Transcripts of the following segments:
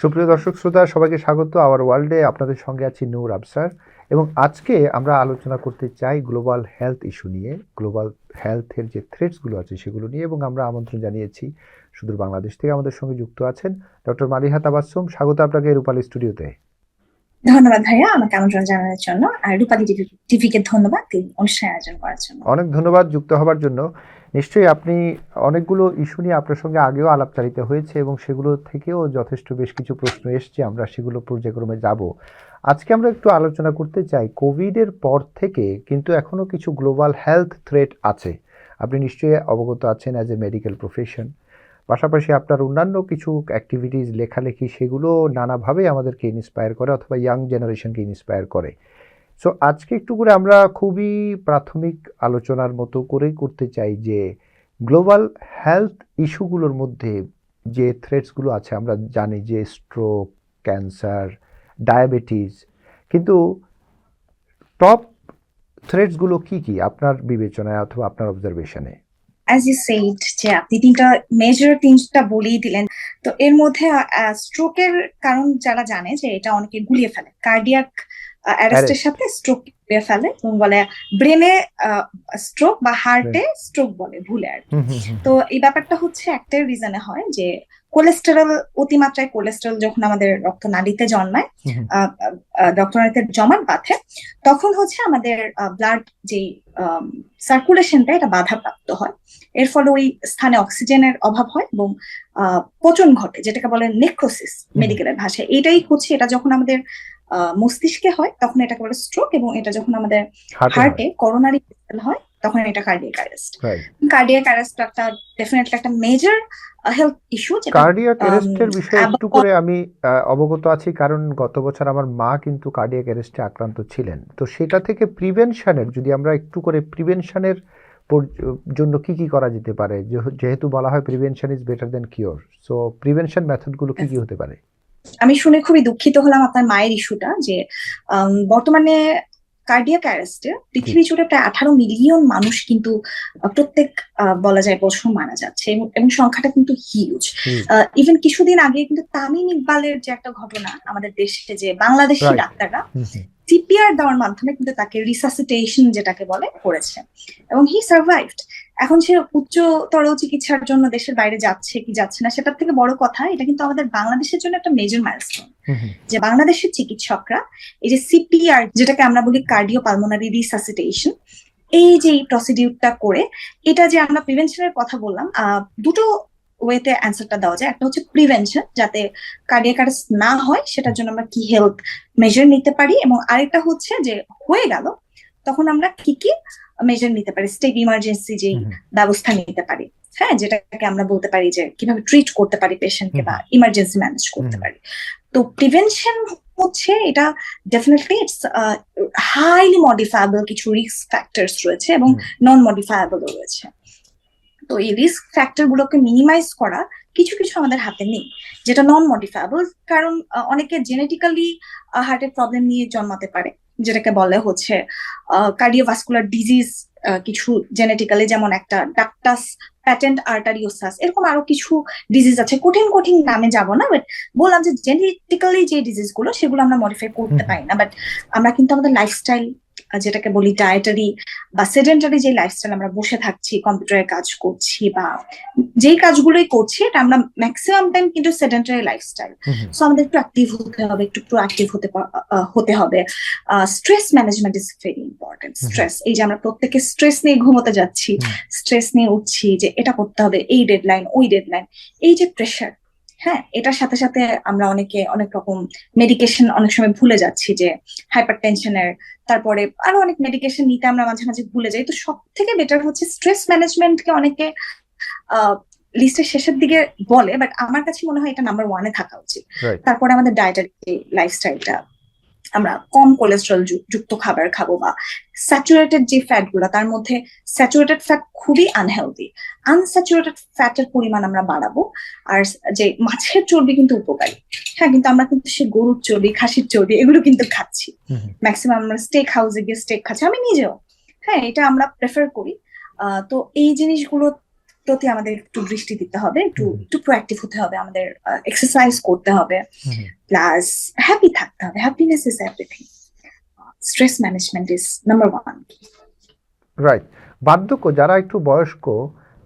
সুপ্রিয় দর্শক শ্রোতা সবাইকে স্বাগত। আওয়ার ওয়ার্ল্ডে আপনাদের সঙ্গে আছি নূর আবসার এবং আজকে আমরা আলোচনা করতে চাই গ্লোবাল হেলথ ইস্যু নিয়ে গ্লোবাল হেলথের যে থ্রেটসগুলো আছে সেগুলো নিয়ে এবং আমরা আমন্ত্রণ জানিয়েছি সুদূর বাংলাদেশ থেকে আমাদের সঙ্গে যুক্ত আছেন ডক্টর মালিহা তাবাসসুম। স্বাগত আপনাকে রূপালী স্টুডিওতে। ধন্যবাদ ভাইয়া আমাকে আমন্ত্রণ জানানোর জন্য। আর রূপালী টিভিকে ধন্যবাদ এই অনুষ্ঠান আয়োজন করার জন্য। অনেক ধন্যবাদ যুক্ত হবার জন্য। নিশ্চয়ই আপনি অনেকগুলো ইস্যু নিয়ে আপনার সঙ্গে আগেও আলাপচারিত হয়েছে এবং সেগুলো থেকেও যথেষ্ট বেশ কিছু প্রশ্ন এসছে, আমরা সেগুলো পর্যায়ক্রমে যাব। আজকে আমরা একটু আলোচনা করতে চাই কোভিডের পর থেকে কিন্তু এখনও কিছু গ্লোবাল হেলথ থ্রেট আছে। আপনি নিশ্চয়ই অবগত আছেন অ্যাজ এ মেডিকেল প্রফেশন পাশাপাশি আপনার অন্যান্য কিছু অ্যাক্টিভিটিস লেখালেখি, সেগুলো নানাভাবে আমাদেরকে ইন্সপায়ার করে অথবা ইয়াং জেনারেশনকে ইন্সপায়ার করে। সো আজকে একটু করে আমরা খুবই প্রাথমিক আলোচনার মতো করেই করতে চাই যে, গ্লোবাল হেলথ ইস্যুগুলোর মধ্যে যে থ্রেটসগুলো আছে, আমরা জানি যে স্ট্রোক ক্যান্সার ডায়াবেটিস কিন্তু টপ থ্রেটসগুলো কি কি? আপনার বিবেচনায় অথবা আপনার অবজারভেশনে অ্যাজ ইউ সেইড যে আপনি তিনটা মেজর তিনটা বলেই দিলেন, তো এর মধ্যে স্ট্রোকের কারণ যারা জানে যে এটা অনেকে গুলিয়ে ফেলে। কার্ডিয়াক অ্যারেস্টের সাথে স্ট্রোক গুলিয়ে ফেলে এবং বলে ব্রেনে স্ট্রোক বা হার্টে স্ট্রোক বলে ভুলে আর তো এই ব্যাপারটা হচ্ছে একটাই রিজনে হয় যে কোলেস্টেরল অতিমাত্রায় কোলেস্টেরল যখন আমাদের রক্তনালীতে জন্মায় রক্তনালীতে জমাট বাঁধে তখন হচ্ছে আমাদের ব্লাড যে সার্কুলেশনটা এটা বাধাপ্রাপ্ত হয়। এর ফলে ওই স্থানে অক্সিজেনের অভাব হয় এবং পচন ঘটে যেটাকে বলে নেক্রোসিস মেডিকেলের ভাষায়। এটাই হচ্ছে এটা যখন আমাদের মস্তিষ্কে হয় তখন এটাকে বলে স্ট্রোক এবং এটা যখন আমাদের হার্টে করোনারি হয় তখন এটা কার্ডিয়াক অ্যারেস্ট কার্ডিয়াক অ্যারেস্ট একটা ডেফিনেটলি একটা মেজর হেলথ ইস্যু কার্ডিয়াক অ্যারেস্টের বিষয়ে একটু করে আমি অবগত আছি কারণ গত বছর আমার মা কিন্তু কার্ডিয়াক অ্যারেস্টে আক্রান্ত ছিলেন। তো সেটা থেকে প্রিভেনশনের যদি আমরা একটু করে প্রিভেনশনের জন্য কি কি করা যেতে পারে? যেহেতু বলা হয় prevention is better than cure so prevention মেথডগুলো কি কি হতে পারে? আমি শুনে খুবই দুঃখিত হলাম আপনার মায়ের ইস্যুটা যে বর্তমানে কার্ডিয়াক অ্যারেস্টে পৃথিবী জুড়ে প্রায় আঠারো মিলিয়ন মানুষ কিন্তু প্রত্যেক বলা যায় বছর মারা যাচ্ছে এবং সংখ্যাটা কিন্তু হিউজ ইভেন কিছুদিন আগে কিন্তু তামিম ইকবালের যে একটা ঘটনা আমাদের দেশে যে বাংলাদেশি ডাক্তাররা সিপিআর দেওয়ার মাধ্যমে কিন্তু তাকে রিসাসিটেশন যেটাকে বলে করেছে এবং হি সার্ভাইভড এখন সে উচ্চতর চিকিৎসার জন্য দেশের বাইরে যাচ্ছে কি যাচ্ছে না সেটার থেকে বড় কথা এটা কিন্তু আমাদের বাংলাদেশের জন্য একটা মেজর মাইলস্টোন যে বাংলাদেশের চিকিৎসকরা এই যে সিপিআর যেটাকে আমরা বলি কার্ডিও পালমোনারি রিসাসিটেশন এই যে প্রসিডিউরটা করে এটা যে আমরা প্রিভেনশনের কথা বললাম দুটো ওয়েতে অ্যান্সারটা দেওয়া যায়। একটা হচ্ছে প্রিভেনশন যাতে কার্ডিয়াক অ্যারেস্ট না হয় সেটার জন্য আমরা কি হেলথ মেজার নিতে পারি এবং আরেকটা হচ্ছে যে হয়ে গেল তখন আমরা কি কি মেজার নিতে পারে স্টেপ ইমার্জেন্সি যে ব্যবস্থা নিতে পারে। হ্যাঁ যেটাকে আমরা বলতে পারি যে কীভাবে ট্রিট করতে পারি পেশেন্টকে বা ইমার্জেন্সি ম্যানেজ করতে পারি। তো প্রিভেনশন হচ্ছে এটা ডেফিনেটলি ইটস হাইলি মডিফায়েবল কিছু রিস্ক ফ্যাক্টরস রয়েছে এবং নন মডিফায়েবল রয়েছে। তো এই রিস্ক ফ্যাক্টর গুলোকে মিনিমাইজ করা কিছু কিছু আমাদের হাতে নেই। যেটা নন মডিফায়েবল কারণ অনেকে জেনেটিক্যালি হার্টের প্রবলেম নিয়ে জন্মাতে পারে। যেটাকে বলে হচ্ছে কার্ডিওভাস্কুলার ডিজিজ কিছু জেনেটিক্যালি যেমন একটা ডাক্টাস প্যাটেন্ট আর্টারিওসাস এরকম আরও কিছু ডিজিজ আছে। কঠিন কঠিন নামে যাব না বাট বললাম যে জেনেটিক্যালি যে ডিজিজগুলো সেগুলো আমরা মডিফাই করতে পারি না। বাট আমরা কিন্তু আমাদের লাইফস্টাইল যেটাকে বলি ডায়েটারি বা সেডেন্টারি যে লাইফস্টাইল আমরা বসে থাকছি কম্পিউটারে কাজ করছি বা যেই কাজগুলোই করছি এটা আমরা ম্যাক্সিমাম টাইম কিন্তু সেডেন্টারি লাইফস্টাইল সো আমাদের একটু অ্যাক্টিভ হতে হবে একটু প্রোঅ্যাক্টিভ হতে হতে হবে। Stress management is very important stress এই যে আমরা প্রত্যেকে স্ট্রেস নিয়ে ঘুমোতে যাচ্ছি স্ট্রেস নিয়ে উঠছি যে এটা করতে হবে এই ডেডলাইন ওই ডেডলাইন এই যে প্রেশার হ্যাঁ এটার সাথে সাথে আমরা অনেকে অনেক রকম মেডিকেশন অনেক সময় ভুলে যাচ্ছি যে হাইপার টেনশনের তারপরে আরও অনেক মেডিকেশন নিতে আমরা মাঝে মাঝে ভুলে যাই। তো সব থেকে বেটার হচ্ছে স্ট্রেস ম্যানেজমেন্টকে অনেকে লিস্টের শেষের দিকে বলে বাট আমার কাছে মনে হয় এটা নাম্বার ওয়ানে থাকা উচিত। তারপরে আমাদের ডায়েটারি লাইফস্টাইলটা আমরা কম কোলেস্ট্রল যুক্ত খাবার খাব বা স্যাচুরেটেড যে ফ্যাটগুলো তার মধ্যে স্যাচুরেটেড ফ্যাট খুবই আনহেলদি আনস্যাচুরেটেড ফ্যাটের পরিমাণ আমরা বাড়াবো আর যে মাছের চর্বি কিন্তু উপকারী। হ্যাঁ কিন্তু আমরা কিন্তু সে গরুর চর্বি খাসির চর্বি এগুলো কিন্তু খাচ্ছি। ম্যাক্সিমাম আমরা স্টেক হাউসে গিয়ে স্টেক খাচ্ছি। আমি নিজেও। হ্যাঁ এটা আমরা প্রেফার করি। তো এই জিনিসগুলো প্রতি আমাদের একটু দৃষ্টি দিতে হবে একটু একটু প্রোয়াক্টিভ হতে হবে আমাদের এক্সারসাইজ করতে হবে। প্লাস হ্যাপি থাকতে হবে। Happiness is everything stress management is number one right বার্ধক্য যারা একটু বয়স্ক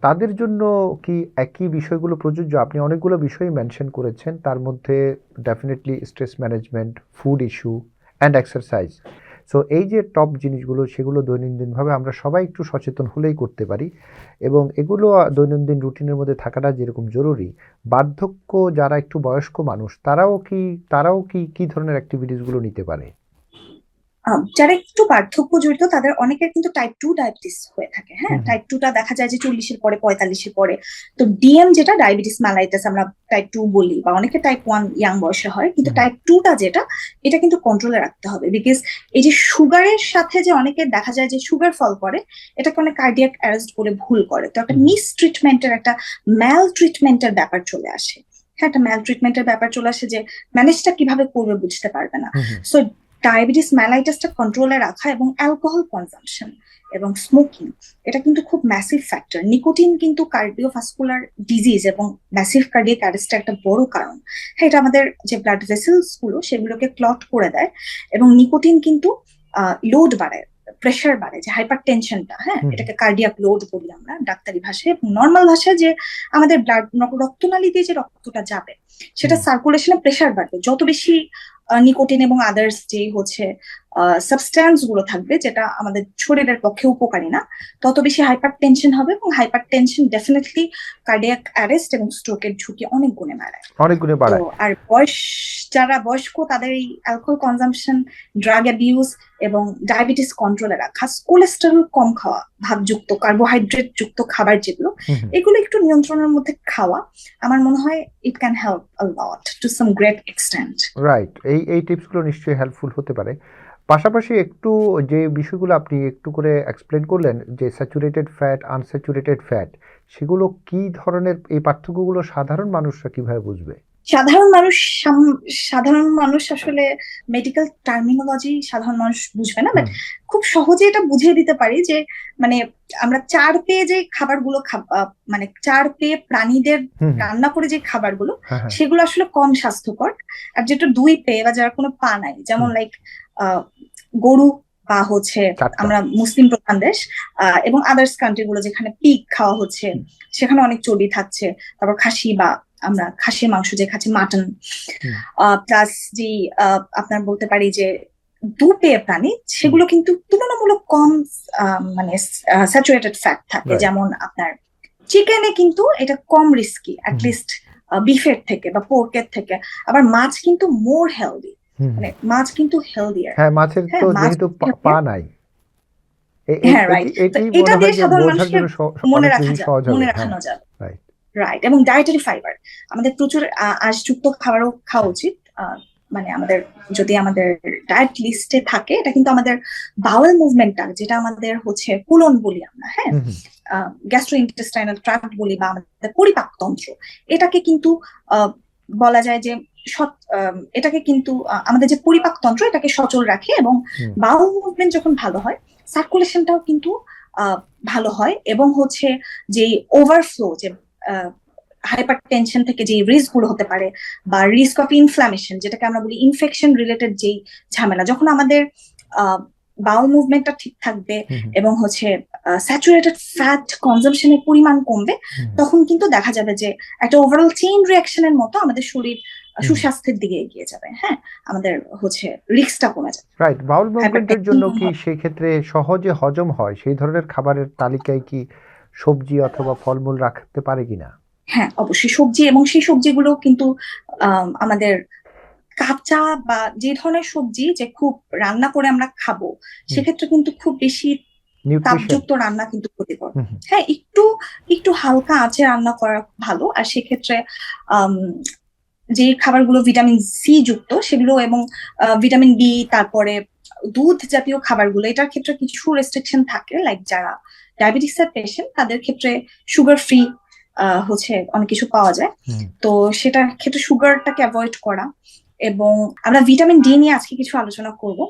তাদের জন্য কি একই বিষয়গুলো প্রযোজ্য? আপনি অনেকগুলো বিষয় মেনশন করেছেন। তার মধ্যে definitely stress management food issue and exercise so এই যে টপ জিনিসগুলো, সেগুলো দৈনন্দিনভাবে আমরা সবাই একটু সচেতন হলেই করতে পারি। এবং এগুলো দৈনন্দিন রুটিনের মধ্যে থাকাটা যেরকম জরুরি, বার্ধক্য যারা একটু বয়স্ক মানুষ, তারাও কি তারাও কি, কী ধরনের অ্যাক্টিভিটিসগুলো নিতে পারে? যারা একটু বার্ধক্য জড়িত তাদের অনেকের কিন্তু টাইপ টু ডায়াবেটিস হয়ে থাকে হ্যাঁ। টাইপ টুটা দেখা যায় যে চল্লিশের পরে পঁয়তাল্লিশের পরে। তো ডিএম যেটা ডায়াবেটিস ম্যালাইটাস আমরা টাইপ টু বলি বা অনেকে টাইপ ওয়ান ইয়াং বয়সে হয় কিন্তু। টাইপ টুটা যেটা এটা কিন্তু কন্ট্রোলে রাখতে হবে। বিকজ এই যে সুগারের সাথে যে অনেকে দেখা যায় যে সুগার ফল করে এটাকে অনেক কার্ডিয়াক অ্যারেস্ট বলে ভুল করে। তো একটা মিস ট্রিটমেন্টের একটা ম্যাল ট্রিটমেন্টের ব্যাপার চলে আসে। হ্যাঁ একটা ম্যাল ট্রিটমেন্টের ব্যাপার চলে আসে যে ম্যানেজটা কীভাবে করবে বুঝতে পারবে না। সো ডায়াবেটিস ম্যালাইটাসটা কন্ট্রোলে রাখা এবং অ্যালকোহল কনজাম্পশন এবং স্মোকিং এটা কিন্তু খুব ম্যাসিভ ফ্যাক্টর নিকোটিন কিন্তু কার্ডিওভাস্কুলার ডিজিজ এবং ম্যাসিভ কার্ডিয়াক অ্যারেস্টের একটা বড় কারণ। হ্যাঁ এটা আমাদের যে ব্লাড ভেসেলসগুলো সেগুলোকে ক্লট করে দেয় এবং নিকোটিন কিন্তু লোড বাড়ায় প্রেশার বাড়ে যে হাইপার টেনশনটা হ্যাঁ এটাকে কার্ডিয়াক লোড বলি আমরা ডাক্তারি ভাষায় এবং নর্মাল ভাষায় যে আমাদের ব্লাড রক্তনালী দিয়ে যে রক্তটা যাবে সেটা। সার্কুলেশনে প্রেশার বাড়বে। যত বেশি নিকোটিন এবং আদার্স যে হচ্ছে সাবস্ট্যান্সগুলো থাকবে যেটা আমাদের শরীরের পক্ষে উপকারী না। তত বেশি হাইপার টেনশন হবে এবং hypertension definitely cardiac arrest এবং স্ট্রোকের ঝুঁকি অনেক গুণে বাড়ায়। অনেক গুণে বাড়ায়। আর বয়স যারা বয়স্ক তাদের এই অ্যালকোহল কনজাম্পশন ড্রাগ অ্যাবিউজ এবং ডায়াবেটিস কন্ট্রোলে রাখা কোলেস্টেরল কম খাওয়া ভাবযুক্ত কার্বোহাইড্রেট যুক্ত খাবার যেগুলো। এগুলো একটু নিয়ন্ত্রণের মধ্যে খাওয়া আমার মনে হয় it can help a lot to some great extent right এই এই টিপসগুলো নিশ্চয়ই হেল্পফুল হতে পারে। পাশাপাশি একটু যে বিষয়গুলো আপনি একটু করে এক্সপ্লেন করলেন যে স্যাচুরেটেড ফ্যাট আনস্যাচুরেটেড ফ্যাট সেগুলো কি ধরনের এই পার্থক্যগুলো সাধারণ মানুষরা কীভাবে বুঝবে? সাধারণ মানুষ সাধারণ মানুষ আসলে মেডিকেল টার্মিনোলজি সাধারণ মানুষ বুঝবে না বাট খুব সহজে এটা বুঝিয়ে দিতে পারি যে মানে আমরা চার পেয়ে যে খাবারগুলো মানে চার পেয়ে প্রাণীদের। রান্না করে যে খাবারগুলো হ্যাঁ হ্যাঁ। সেগুলো আসলে কম স্বাস্থ্যকর। আর যেটা দুই পেয়ে বা যারা কোনো পা নাই যেমন লাইক গরু বা হচ্ছে আমরা মুসলিম প্রধান দেশ আহ, এবং আদার্স কান্ট্রি গুলো যেখানে পিক খাওয়া হচ্ছে সেখানে অনেক চর্বি থাকছে। তারপর খাসি বা আমরা খাসির মাংস যে খাচ্ছি মাটন। প্লাস যে আপনার বলতে পারি যে দুপেয়ে প্রাণী সেগুলো কিন্তু তুলনামূলক কম আহ, মানে স্যাচুরেটেড ফ্যাট থাকে। যেমন আপনার চিকেনে কিন্তু এটা কম রিস্কি অ্যাটলিস্ট বিফের থেকে বা পোর্কের থেকে। আবার মাছ কিন্তু মোর হেলদি। মানে মাছ কিন্তু হেলদিয়ার হ্যাঁ মাছের হ্যাঁ, তো যেহেতু পা- নাই। হ্যাঁ. এটি- দিয়ে সাধারণ মনে রাখা যাবে মনে রাখানো হ্যাঁ যাবে রাইট এবং ডায়েটারি ফাইবার আমাদের প্রচুর আঁশযুক্ত খাবারও খাওয়া উচিত। মানে আমাদের যদি আমাদের ডায়েট লিস্টে থাকে এটা কিন্তু আমাদের বাউল মুভমেন্টটা যেটা আমাদের হচ্ছে কুলন বলি আমরা হ্যাঁ। গ্যাস্ট্রো ইন্টেস্টাইনাল ট্রাক্ট বলি বা আমাদের পরিপাকতন্ত্র এটাকে কিন্তু আহ, বলা যায় যে এটাকে কিন্তু আমাদের যে পরিপাকতন্ত্র এটাকে সচল রাখে এবং। বাউল মুভমেন্ট যখন ভালো হয় সার্কুলেশনটাও কিন্তু আহ, ভালো হয় এবং হচ্ছে যে ওভারফ্লো যে হাইপার টেনশন থেকে যে রিস্কগুলো হতে পারে বা রিস্ক অফ ইনফ্লামেশন যেটাকে আমরা বলি ইনফেকশন রিলেটেড যেই ঝামেলা যখন আমাদের বাউল মুভমেন্টটা ঠিক থাকবে। এবং হচ্ছে স্যাচুরেটেড ফ্যাট কনজাম্পশনের পরিমাণ কমবে তখন কিন্তু দেখা যাবে যে একটা ওভারঅল চেইন রিয়াকশনের মতো আমাদের শরীর সুস্বাস্থ্যের দিকে এগিয়ে যাবে হ্যাঁ? আমাদের হচ্ছে রিস্কটা কমে যাবে। রাইট বাউল মুভমেন্টের জন্য কি সেই ক্ষেত্রে সহজে হজম হয়? সেই ধরনের খাবারের তালিকায় কি সবজি অথবা ফলমূল রাখতে পারে কিনা? হ্যাঁ অবশ্যই সবজি এবং সেই সবজিগুলো কিন্তু আম, আমাদের কাঁচা বা যে ধরনের সবজি যে খুব রান্না করে আমরা খাব সেক্ষেত্রে কিন্তু খুব বেশি তাপযুক্ত রান্না কিন্তু ক্ষতিকর হ্যাঁ একটু একটু হালকা আঁচে রান্না করা ভালো। আর সেক্ষেত্রে যে খাবারগুলো ভিটামিন সি যুক্ত সেগুলো এবং ভিটামিন বি তারপরে দুধ জাতীয় খাবারগুলো এটার ক্ষেত্রে কিছু রেস্ট্রিকশন থাকে। লাইক যারা ডায়াবেটিস এর পেশেন্ট তাদের ক্ষেত্রে সুগার ফ্রি হচ্ছে অনেক কিছু পাওয়া যায়। তো সেটার ক্ষেত্রে সুগারটাকে অ্যাভয়েড করা। এবং আমরা ভিটামিন ডি নিয়ে আজকে কিছু আলোচনা করব।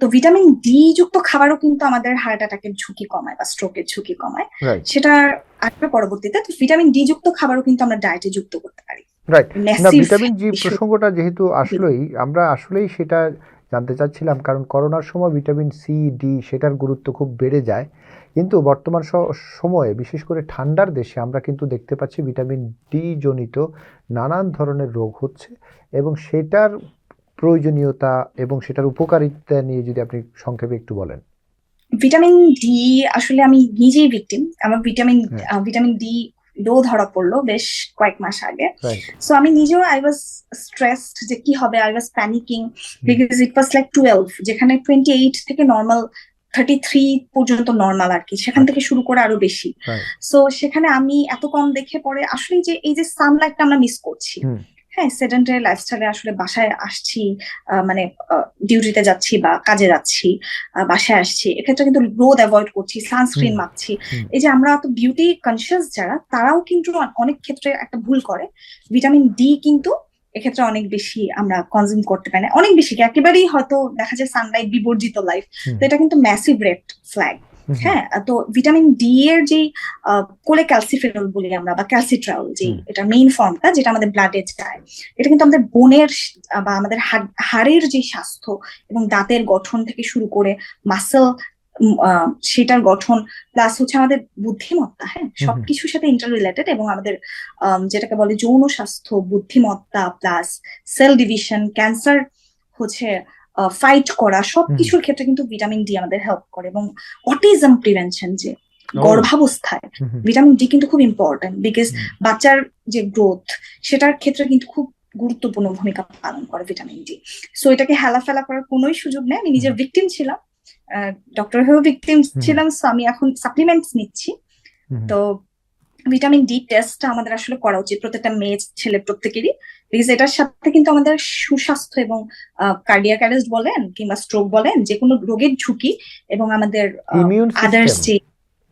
তো ভিটামিন ডি যুক্ত খাবারও কিন্তু আমাদের হার্ট অ্যাটাকের ঝুঁকি কমায় বা স্ট্রোকের ঝুঁকি কমায়। সেটার আসবে পরবর্তীতে। তো ভিটামিন ডি যুক্ত খাবারও কিন্তু আমরা ডায়েটে যুক্ত করতে পারি। রাইট না ভিটামিন জি প্রসঙ্গটা যেহেতু আসলেই আমরা আসলেই সেটা জানতে চাচ্ছিলাম কারণ করোনার সময় ভিটামিন সি ডি সেটার গুরুত্ব খুব বেড়ে যায়। কিন্তু বর্তমান সময়ে বিশেষ করে ঠান্ডার দেশে আমরা কিন্তু দেখতে পাচ্ছি ভিটামিন ডি জনিত নানান ধরনের রোগ হচ্ছে এবং সেটার প্রয়োজনীয়তা এবং সেটার উপকারিতা নিয়ে যদি আপনি সংক্ষেপে একটু বলেন। ভিটামিন ডি আসলে আমি নিজেই ভিকটিম আমার ভিটামিন হ্যাঁ। ভিটামিন ডি লো ধরা পড়ল বেশ কয়েক মাস আগে। সো আমি নিজেও আই ওয়াজ স্ট্রেসড যে কি হবে I was panicking because it was like twelve যেখানে টোয়েন্টি এইট থেকে নর্মাল থার্টি থ্রি পর্যন্ত নর্মাল আর কি। সেখান থেকে শুরু করে আরও বেশি। সো সেখানে আমি এত কম দেখে পরে আসলে যে এই যে সানলাইটটা আমরা মিস করছি। হ্যাঁ সেডেন্টারি লাইফস্টাইলে আসলে বাসায় আসছি মানে ডিউটিতে যাচ্ছি বা কাজে যাচ্ছি বাসায় আসছি এক্ষেত্রে কিন্তু রোদ অ্যাভয়েড করছি সানস্ক্রিন। মাখছি। এই যে আমরা তো বিউটি কনসিয়াস যারা তারাও কিন্তু অনেক ক্ষেত্রে একটা ভুল করে। ভিটামিন ডি কিন্তু এক্ষেত্রে অনেক বেশি আমরা কনজিউম করতে পারি না। অনেক বেশি কি? একেবারেই হয়তো দেখা যায় সানলাইট বিবর্জিত লাইফ তো এটা কিন্তু ম্যাসিভ রেড ফ্ল্যাগ হ্যাঁ? তো ভিটামিন ডি এর যে কোলে ক্যালসিফেরল বলি আমরা বা ক্যালসিট্রাল যে এটা মেইন ফর্মটা যেটা আমাদের ব্লাডে যায় এটা কিন্তু আমাদের বোনের বা আমাদের হাড়ের যে স্বাস্থ্য এবং দাঁতের গঠন থেকে শুরু করে মাসেল সেটার গঠন প্লাস হচ্ছে আমাদের বুদ্ধিমত্তা হ্যাঁ? সবকিছুর সাথে ইন্টার রিলেটেড এবং আমাদের আম, যেটাকে বলে যৌন স্বাস্থ্য বুদ্ধিমত্তা প্লাস সেল ডিভিশন ক্যান্সার হচ্ছে ফাইট করা সবকিছুর ক্ষেত্রে কিন্তু ভিটামিন ডি আমাদের হেল্প করে এবং অটিজম প্রিভেনশন যে গর্ভাবস্থায় ভিটামিন ডি কিন্তু খুব ইম্পর্টেন্ট বিকজ বাচ্চার যে গ্রোথ সেটার ক্ষেত্রে কিন্তু খুব গুরুত্বপূর্ণ ভূমিকা পালন করে ভিটামিন ডি সো এটাকে হেলাফেলা করার কোনোই সুযোগ নেই। আমি নিজের ভিকটিম ছিলাম। ডক্টর হয়েও ভিকটিম ছিলাম সো আমি এখন সাপ্লিমেন্টস নিচ্ছি। তো ভিটামিন ডি টেস্টটা আমাদের আসলে করা উচিত প্রত্যেকটা মেয়ে ছেলে প্রত্যেকেরই। বিকজ এটার সাথে কিন্তু আমাদের সুস্বাস্থ্য এবং কার্ডিয়াক অ্যারেস্ট বলেন কিংবা স্ট্রোক বলেন যে কোনো রোগের ঝুঁকি এবং আমাদের আদার্স যে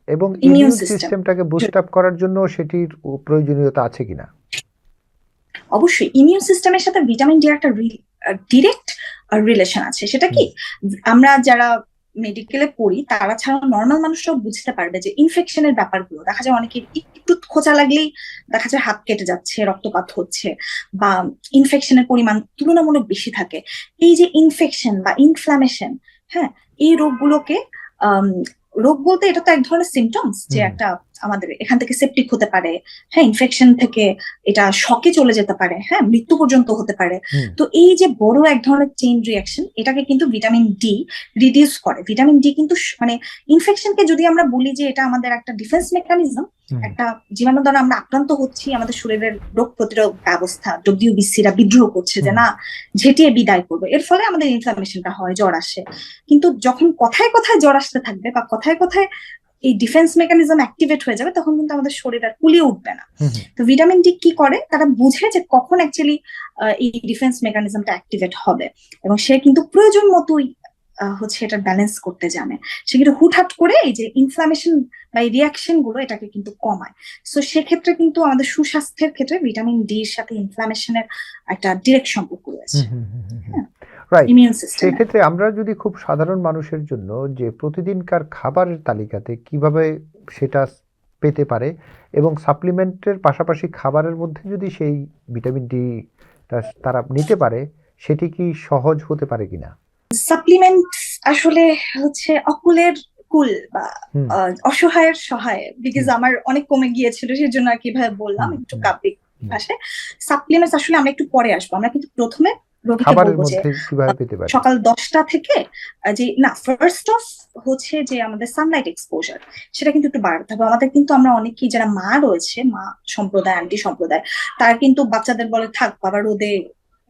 এবং ইমিউন সিস্টেমটাকে বুস্ট আপ করার জন্য সেটির প্রয়োজনীয়তা আছে কিনা? অবশ্যই ইমিউন সিস্টেমের সাথে ভিটামিন ডি একটা ডিরেক্ট রিলেশন আছে। সেটা কি? আমরা যারা মেডিকেলে পড়ি তারা ছাড়া নর্মাল মানুষরাও বুঝতে পারবে যে ইনফেকশনের ব্যাপারগুলো। দেখা যায় অনেকের একটু খোঁচা লাগলেই দেখা যায় হাত কেটে যাচ্ছে রক্তপাত হচ্ছে বা ইনফেকশনের পরিমাণ তুলনামূলক বেশি থাকে। এই যে ইনফেকশন বা ইনফ্লামেশন হ্যাঁ এই রোগগুলোকে আহ রোগ বলতে এটা তো এক ধরনের সিমটমস যে একটা আমাদের এখান থেকে সেপটিক হতে পারে হ্যাঁ ইনফেকশন থেকে এটা শকে চলে যেতে পারে হ্যাঁ মৃত্যু পর্যন্ত হতে পারে। তো এই যে বড় এক ধরনের চেইন রিয়াকশন এটাকে কিন্তু ভিটামিন ডি রিডিউস করে। ভিটামিন ডি কিন্তু মানে ইনফেকশনকে যদি আমরা বলি যে এটা আমাদের একটা ডিফেন্স মেকানিজম একটা জীবাণু দ্বারা আমরা আক্রান্ত হচ্ছি আমাদের শরীরের রোগ প্রতিরোধ ব্যবস্থা ডব্লিউবিসিরা বিদ্রোহ করছে যে না ঝেঁটিয়ে বিদায় করব। এর ফলে আমাদের ইনফ্লামেশনটা হয় জ্বর আসে। কিন্তু যখন কথায় কথায় জ্বর আসতে থাকবে বা কথায় কথায় এই ডিফেন্স মেকানিজম অ্যাক্টিভেট হয়ে যাবে তখন কিন্তু আমাদের শরীর আর কুলিয়ে উঠবে না। তো ভিটামিন ডি কি করে? তারা বুঝে যে কখন অ্যাকচুয়ালি এই ডিফেন্স মেকানিজমটা অ্যাক্টিভেট হবে। এবং সে কিন্তু প্রয়োজন মতোই হচ্ছে এটা ব্যালেন্স করতে জানে। সে কিন্তু হুটহাট করে এই যে ইনফ্লামেশন বা এই রিয়াকশনগুলো এটাকে কিন্তু কমায়। সো সেক্ষেত্রে কিন্তু আমাদের সুস্বাস্থ্যের ক্ষেত্রে ভিটামিন ডি এর সাথে ইনফ্লামেশনের একটা ডিরেক্ট সম্পর্ক রয়েছে। হুম। রাইট সেক্ষেত্রে আমরা যদি খুব সাধারণ মানুষের জন্য যে প্রতিদিনকার খাবারের তালিকাতে কীভাবে সেটা পেতে পারে এবং সাপ্লিমেন্টের পাশাপাশি খাবারের মধ্যে যদি সেই ভিটামিন ডি তারা নিতে পারে সেটি কি সহজ হতে পারে কিনা? সাপ্লিমেন্ট আসলে হচ্ছে অকুলের কুল বা অসহায়ের সহায় বিকজ আমার অনেক কমে গিয়েছিল সেই জন্য আর কীভাবে বললাম একটু কাব্যিক ভাষায়। সাপ্লিমেন্টস আসলে আমরা একটু পরে আসব আমরা কিন্তু প্রথমে রোগীকে বলব যে পারে? সকাল দশটা থেকে যে না ফার্স্ট অফ হচ্ছে যে আমাদের সানলাইট এক্সপোজার সেটা কিন্তু একটু বাড়াতে হবে। আমাদের কিন্তু আমরা অনেকেই যারা মা রয়েছে মা সম্প্রদায় আন্টি সম্প্রদায় তারা কিন্তু বাচ্চাদের বলে থাক বাবা রোদে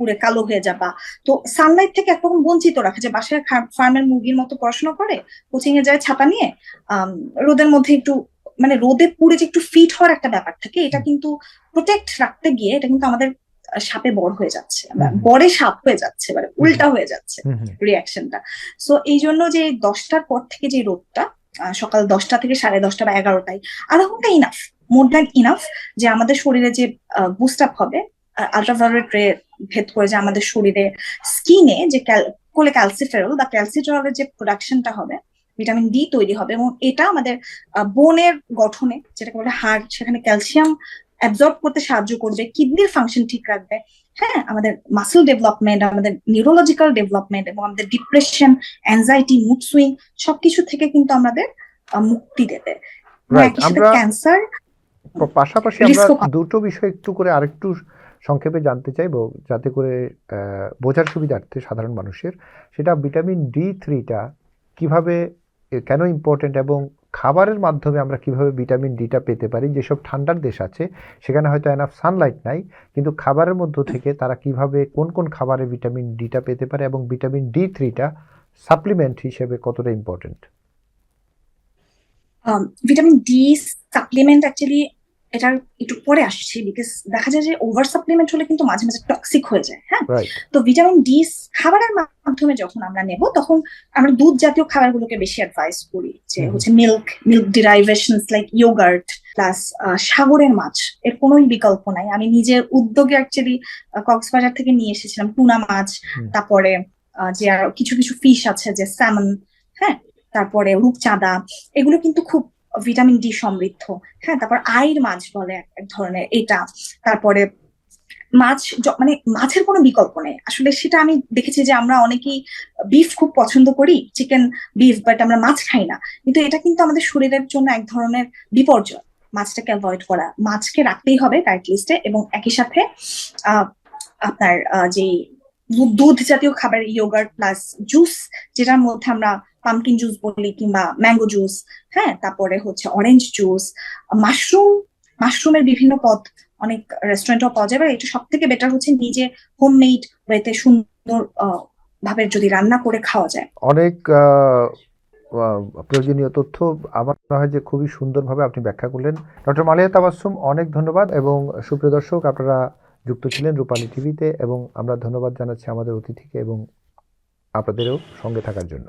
পুরে কালো হয়ে যাবা তো সানলাইট থেকে একরকম বঞ্চিত রাখে যে বাসায় ফার্মের মুরগির মতো পড়াশোনা করে কোচিং এ যায় ছাতা নিয়ে রোদের মধ্যে একটু মানে রোদে পুড়ে যে একটু ফিট হওয়ার একটা ব্যাপার থাকে এটা কিন্তু প্রোটেক্ট রাখতে গিয়ে এটা কিন্তু আমাদের সাপে বড় হয়ে যাচ্ছে। বড়ে সাপ হয়ে যাচ্ছে মানে উল্টা হয়ে যাচ্ছে রিয়াকশনটা সো এই জন্য যে দশটার পর থেকে যে রোদটা সকাল দশটা থেকে সাড়ে দশটা বা এগারোটায় আধা ঘণ্টা ইনাফ মোর দ্যান ইনাফ যে আমাদের শরীরে যে বুস্ট আপ হবে আলট্রাভায়োলেট রে ভেদ করে যে আমাদের শরীরে স্কিনে যে কোলে ক্যালসিফেরল বা ক্যালসিট্রলের যে প্রোডাকশনটা হবে ভিটামিন ডি তৈরি হবে এবং এটা আমাদের বোনের গঠনে যেটাকে বলে হাড় সেখানে ক্যালসিয়াম অ্যাবজর্ব করতে সাহায্য করবে কিডনির ফাংশন ঠিক রাখবে হ্যাঁ আমাদের মাসেল ডেভেলপমেন্ট আমাদের নিউরোলজিক্যাল ডেভেলপমেন্ট এবং আমাদের ডিপ্রেশন অ্যাংজাইটি মুড সুইং সবকিছু থেকে কিন্তু আমাদের মুক্তি দেবে ক্যান্সার পাশাপাশি আমরা। দুটো বিষয় একটু করে আরেকটু সংক্ষেপে জানতে চাইব যাতে করে বোঝার সুবিধার্থে সাধারণ মানুষের সেটা ভিটামিন ডি থ্রিটা কীভাবে কেন ইম্পর্টেন্ট এবং খাবারের মাধ্যমে আমরা কীভাবে ভিটামিন ডিটা পেতে পারি, যেসব ঠান্ডার দেশ আছে, সেখানে হয়তো এনাফ সানলাইট নাই, কিন্তু খাবারের মধ্য থেকে তারা কীভাবে, কোন কোন খাবারে ভিটামিন ডিটা পেতে পারে এবং ভিটামিন ডি থ্রিটা সাপ্লিমেন্ট হিসেবে কতটা important vitamin D supplement actually এটার একটু পরে আসছি বিকজ দেখা যায় যে ওভার সাপ্লিমেন্ট হলে কিন্তু মাঝে মাঝে টক্সিক হয়ে যায় হ্যাঁ? তো ভিটামিন ডি খাবারের মাধ্যমে যখন আমরা নেব তখন আমরা দুধ জাতীয় খাবারগুলোকে বেশি অ্যাডভাইস করি যে হচ্ছে milk milk derivations like yoghurt plus সাগরের মাছ এর কোনোই বিকল্প নাই। আমি নিজের উদ্যোগে অ্যাকচুয়ালি কক্সবাজার থেকে নিয়ে এসেছিলাম টুনা মাছ তারপরে যে আর কিছু কিছু ফিশ আছে যে স্যামন হ্যাঁ? তারপরে রূপচাঁদা এগুলো কিন্তু খুব ভিটামিন ডি সমৃদ্ধ। হ্যাঁ তারপর আইর মাছ বলে এক- ধরনের এটা। তারপরে মাছ মানে মাছের কোনো বিকল্প নেই। আসলে সেটা আমি দেখেছি যে আমরা অনেকেই বিফ খুব পছন্দ করি চিকেন বিফ বাট আমরা মাছ খাই না। কিন্তু এটা কিন্তু আমাদের শরীরের জন্য এক ধরনের বিপর্যয়। মাছটাকে অ্যাভয়েড করা। মাছকে রাখতেই হবে ডায়েট লিস্টে এবং একই সাথে আপনার যে দুধ জাতীয় খাবার ইয়োগার্ট প্লাস জুস যেটার মধ্যে আমরা পামকিন জুস বলি কিংবা ম্যাঙ্গো জুস হ্যাঁ? তারপরে হচ্ছে অরেঞ্জ জুস মাশরুম মাশরুমের বিভিন্ন পদ অনেক রেস্টুরেন্টও পাওয়া যাবে এটা সব থেকে বেটার হচ্ছে নিজে হোমমেড ওয়েতে সুন্দর ভাবে যদি রান্না করে খাওয়া যায়। অনেক প্রয়োজনীয় তথ্য আমার মনে হয় যে খুবই সুন্দরভাবে আপনি ব্যাখ্যা করলেন। ডক্টর মালিয়া তাবাসসুম অনেক ধন্যবাদ এবং সুপ্রিয় দর্শক, আপনারা যুক্ত ছিলেন রূপালী টিভিতে এবং আমরা ধন্যবাদ জানাচ্ছি আমাদের অতিথিকে এবং আপনাদেরও সঙ্গে থাকার জন্য।